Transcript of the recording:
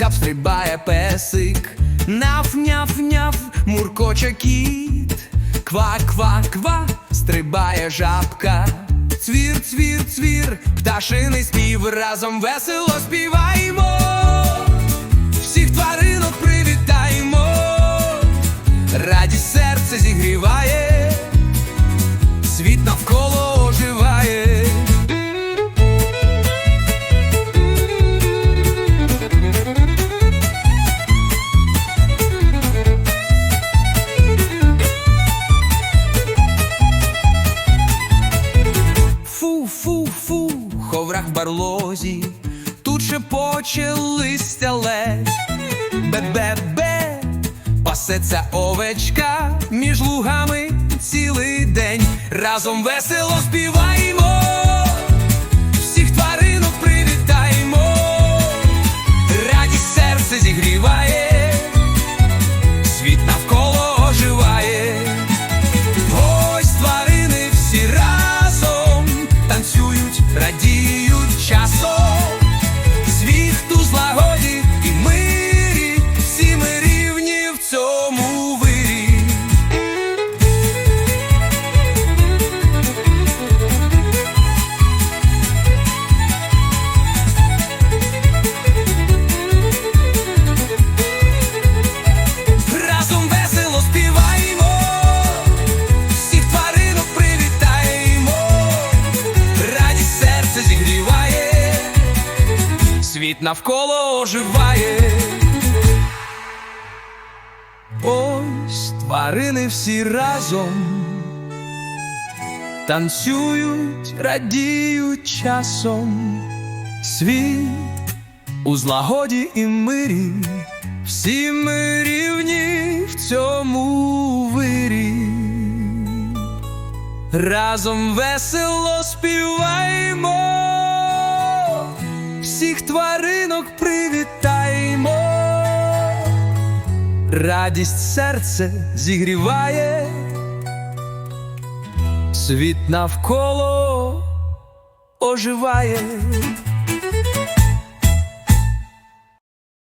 гав, стрибає песик. Наф, няф, няф, муркоче кіт. Ква, ква, ква, стрибає жабка. Цвір, цвір, цвір, пташиний спів разом весело співаємо. Барлозі, тут шепоче листя ледь. Бе-бе-бе, пасеться овечка між лугами цілий день. Разом весело співаємо, світ навколо оживає. Ось тварини всі разом танцюють, радіють часом, світ у злагоді і мирі, всі ми рівні в цьому вирі. Разом весело співаємо, радість серце зігріває, світ навколо оживає.